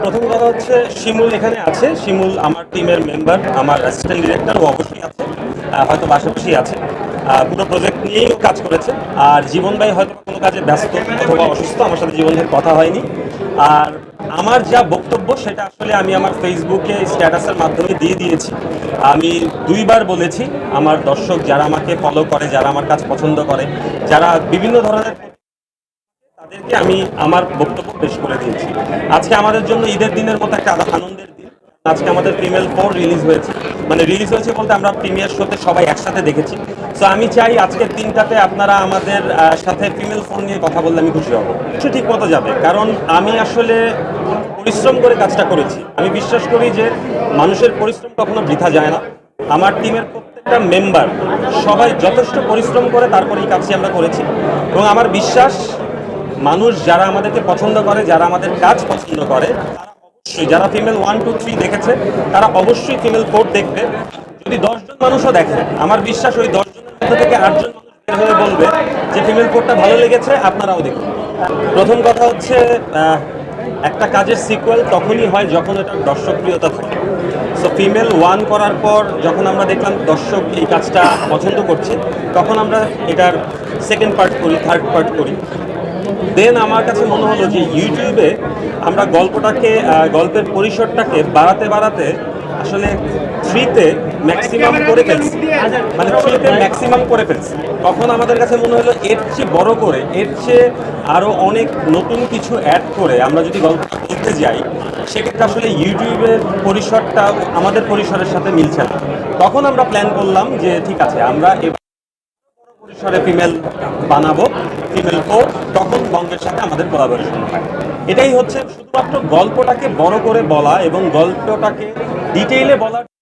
প্রথম কথা হচ্ছে, শিমুল এখানে আছে। শিমুল আমার টিমের মেম্বার আমার অ্যাসিস্ট্যান্ট ডিরেক্টর ও অবশ্যই আছে। হয়তো পাশাপাশি আছে। পুরো প্রজেক্ট নিয়েই ও কাজ করেছে। আর জীবন ভাই হয়তো কোনো কাজে ব্যস্ত অথবা অসুস্থ, আমার সাথে জীবন ভাইয়ের কথা হয়নি। আর আমার যা বক্তব্য, সেটা আসলে আমি আমার ফেসবুকে স্ট্যাটাসের মাধ্যমে দিয়ে দিয়েছি। আমি দুইবার বলেছি, আমার দর্শক যারা আমাকে ফলো করে, যারা আমার কাজ পছন্দ করে, যারা বিভিন্ন ধরনের তাদেরকে আমি আমার বক্তব্য পেশ করে দিয়েছি। আজকে আমাদের জন্য ঈদের দিনের মতো একটা আনন্দের দিন। আজকে আমাদের প্রিমিয়ার ফোর রিলিজ হয়েছে। মানে রিলিজ হয়েছে বলতে আমরা প্রিমিয়ার শোতে সবাই একসাথে দেখেছি। সো আমি চাই আজকের দিনটাতে আপনারা আমাদের সাথে ফিমেল ফোন নিয়ে কথা বললে আমি খুশি হব। সে ঠিক মতো যাবে। কারণ আমি আসলে পরিশ্রম করে কাজটা করেছি। আমি বিশ্বাস করি যে মানুষের পরিশ্রম কখনো বৃথা যায় না। আমার টিমের প্রত্যেকটা মেম্বার সবাই যথেষ্ট পরিশ্রম করে তারপরে এই কাজটি আমরা করেছি। এবং আমার বিশ্বাস মানুষ যারা আমাদেরকে পছন্দ করে, যারা আমাদের কাজ পছন্দ করে, তারা অবশ্যই, যারা ফিমেল ওয়ান টু থ্রি দেখেছে, তারা অবশ্যই ফিমেল ফোর দেখবে। যদি দশজন মানুষও দেখে, আমার বিশ্বাস ওই দশজনের মধ্যে থেকে আটজন মানুষ হয়ে বলবে যে ফিমেল ফোরটা ভালো লেগেছে, আপনারাও দেখুন। প্রথম কথা হচ্ছে একটা কাজের সিকুয়েল তখনই হয় যখন এটা দর্শকপ্রিয়তা থাকে সো ফিমেল ওয়ান করার পর যখন আমরা দেখলাম দর্শক এই কাজটা পছন্দ করছে, তখন আমরা এটার সেকেন্ড পার্ট করি থার্ড পার্ট করি। দেন আমার কাছে মনে হলো যে ইউটিউবে আমরা গল্পটাকে গল্পের পরিসরটাকে বাড়াতে বাড়াতে আসলে থ্রিতে ম্যাক্সিমাম করে ফেলছি। মানে থ্রিতে ম্যাক্সিমাম করে ফেলছি। তখন আমাদের কাছে মনে হলো এর চেয়ে বড় করে, এর চেয়ে আরও অনেক নতুন কিছু অ্যাড করে আমরা যদি গল্পটা বলতে যাই, সেক্ষেত্রে আসলে ইউটিউবের পরিসরটা আমাদের পরিসরের সাথে মিলছে না। তখন আমরা প্ল্যান করলাম যে ঠিক আছে, আমরা পরিসরে ফিমেল বানাবো, ফিমেল কো তখন বঙ্গের সাথে আমাদের কোলাবোরেশন হয়। এটাই হচ্ছে শুধুমাত্র গল্পটাকে বড় করে বলা এবং গল্পটাকে ডিটেইলে বলা আমাদের